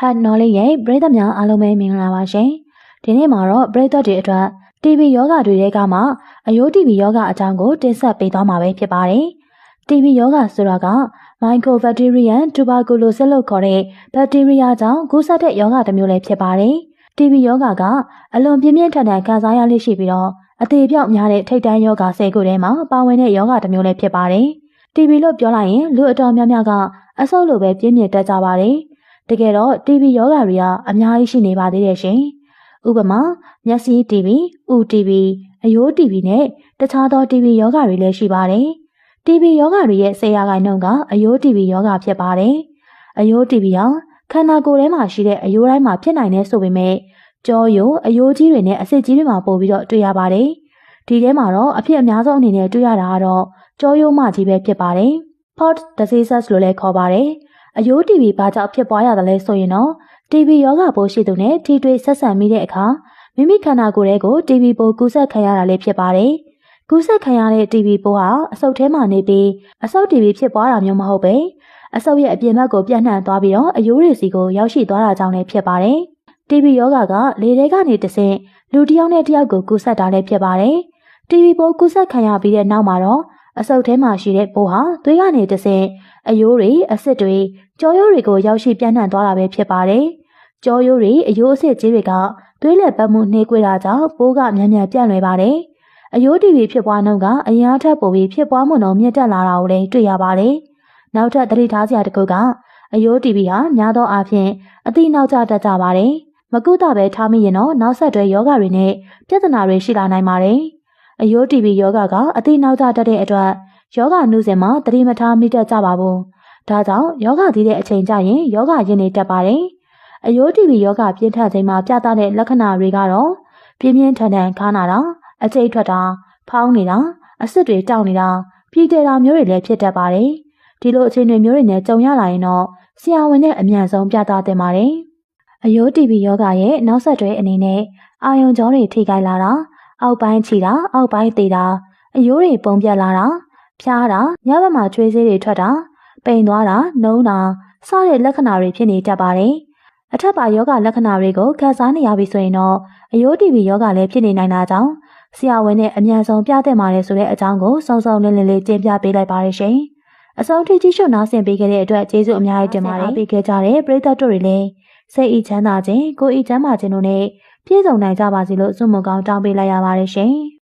Hat Knowledge ရဲ့ပရိသတ်များအားလုံးပဲမင်္ဂလာပါရှင်။ဒီနေ့မှာတော့ပရိသတ်တွေအတွက် TB ယောဂတွေကမှအယိုး TB ယောဂအကြောင်းကိုတင်ဆက်ပေးသွားမှာပဲဖြစ်ပါတယ်။ TB ယောဂဆိုတာက Mycobacterium tuberculosis လို့ခေါ်တဲ့ဘက်တီးရီးယားကြောင့်ကူးစက်တဲ့ယောဂတစ်မျိုးလည်းဖြစ်ပါတယ်။ TB ယောဂကအလွန်ပြင်းပြင်းထန်ထန်ခံစားရလိမ့်ရှိပြီးတော့အသေးပြောက်များတဲ့ထိတ်တန့်ယောဂဆဲခုထဲမှာပါဝင်တဲ့ယောဂတစ်မျိုးလည်းဖြစ်ပါတယ်။ TB လို့ပြောလိုက်ရင်လူအတော်များများကအဆုတ်လိုပဲပြင်းပြတတ်ကြပါတယ်။ တကယ်တော့ TB ယောဂတွေကအများကြီးရှိနေပါသေးတယ်ရှင်။ဥပမာမျက်စိ TB, ဥ TB, အယိုး TB နဲ့တခြားသော TB ယောဂတွေလည်းရှိပါတယ်။ TB ယောဂတွေရဲ့ဆရာခိုင်နှုန်းကအယိုး TB ယောဂဖြစ်ပါတယ်။အယိုး TB ဟာခန္ဓာကိုယ်ထဲမှာရှိတဲ့အယိုးတိုင်းမှာဖြစ်နိုင်တဲ့ဆိုပေမဲ့ကြောရိုးအယိုးကြီးတွေနဲ့အဆစ်ကြီးတွေမှာပို့ပြီးတော့တွေ့ရပါတယ်။ဒီထဲမှာတော့အဖြစ်အများဆုံးအနေနဲ့တွေ့ရတာကတော့ကြောရိုးမကြီးပဲဖြစ်ပါတယ်။ Port diseases လို့လည်းခေါ်ပါတယ်။ အယိုး TB ဘာကြောင့်ဖြစ်ပွားရတယ်လဲဆိုရင်တော့ TB ရောဂါပိုးရှိသူနဲ့ထိတွေ့ဆက်ဆံမိတဲ့အခါမိမိခန္ဓာကိုယ်ထဲကို TB ပိုးကူးစက်ခံရတာလည်းဖြစ်ပါတယ်။ကူးစက်ခံရတဲ့ TB ပိုးဟာအဆုတ်ထဲမှာနေပြီးအဆုတ် TB ဖြစ်ပွားတာမျိုးမဟုတ်ပဲအဆုတ်ရဲ့အပြင်ဘက်ကိုပြန့်နှံ့သွားပြီးတော့အယိုးတွေစီကိုရောက်ရှိသွားတာကြောင့်လည်းဖြစ်ပါတယ်။ TB ရောဂါကလေထဲကနေတဆင့်လူတစ်ယောက်နဲ့တစ်ယောက်ကိုကူးစက်တာလည်းဖြစ်ပါတယ်။ TB ပိုးကူးစက်ခံရပြီးတဲ့နောက်မှာတော့ အဆုတ်ထဲမှာရှိတဲ့ပိုးဟာသွေးကနေတဆင့်အယိုးတွေအဆစ်တွေကြောရိုးတွေကိုရောက်ရှိပြန့်နှံ့သွားတာပဲဖြစ်ပါတယ်။ကြောရိုးတွေအယိုးအဆစ်ကြီးတွေကသွေးလက်ပတ်မှုနှေးကွေးတာကြောင့်ပိုးကမြန်မြန်ပြန့်လွယ်ပါတယ်။အယိုးတီဗီဖြစ်ပွားနှုန်းကအရင်အထက်ပိုပြီးဖြစ်ပွားမှုနှုန်းမြင့်တက်လာတာကိုလည်းတွေ့ရပါတယ်။နောက်ထပ်သတိထားစရာတစ်ခုကအယိုးတီဗီဟာများသောအားဖြင့်အသည့်နောက်ကျတတ်ကြပါတယ်။မကုသပဲထားမိရင်တော့နောက်ဆက်တွဲယောဂတွေနဲ့ပြဿနာတွေရှိလာနိုင်ပါတယ်။ အယိုးတီဗီယောဂကအသည့်နောက်ကျတတ်တဲ့အတွက်ယောဂနှုစဉ်မှာသတိမထားမိတတ်ကြပါဘူး။ဒါကြောင့်ယောဂသီးတဲ့အချိန်ကျရင်ယောဂရင်းနေတတ်ပါတယ်။အယိုးတီဗီယောဂပြင်းထန်ချိန်မှာပြသတဲ့လက္ခဏာတွေကတော့ပြင်းပြင်းထန်ထန်ခါနာတာအကျိတ်ထွက်တာဖောင်းနေတာအဆစ်တွေတောက်နေတာပြည်တယ်တာမျိုးတွေလည်းဖြစ်တတ်ပါတယ်။ဒီလိုအခြေအနေမျိုးတွေနဲ့ကြုံရလာရင်တော့ဆရာဝန်နဲ့အမြန်ဆုံးပြသသင့်ပါတယ်။အယိုးတီဗီယောဂရဲ့နောက်ဆက်တွဲအနေနဲ့အာယုံကြောတွေထိခိုက်လာတာ အောက်ပိုင်းချီတာအောက်ပိုင်းသေးတာအယိုးတွေပုံပြက်လာတာဖျားတာညဘက်မှာချွေးစေးတွေထွက်တာပိန်သွားတာနှုံးတာစတဲ့လက္ခဏာတွေဖြစ်နေတတ်ပါတယ်။အထက်ပါယောဂလက္ခဏာတွေကိုခံစားနေရပြီဆိုရင်တော့အယိုးတီဗီယောဂလည်းဖြစ်နေနိုင်တာကြောင့်ဆရာဝန်နဲ့အမြန်ဆုံးပြသင့်ပါတယ်ဆိုတဲ့အကြောင်းကိုစုံစုံလင်းလင်းလေးတင်ပြပေးလိုက်ပါရရှင်။အဆုံးထိကြည့်ရှုနားဆင်ပေးခဲ့တဲ့အတွက်ကျေးဇူးအများကြီးတင်ပါတယ်။ပေးခဲ့ကြတဲ့ပရိသတ်တို့တွေလည်းစိတ်ဤချမ်းသာခြင်းကိုယ်ဤချမ်းသာခြင်းတို့နဲ့ ပြည့်စုံနိုင်ကြပါစေလို့ဆုမွန်ကောင်းတောင်းပေးလိုက်ရပါတယ်ရှင်။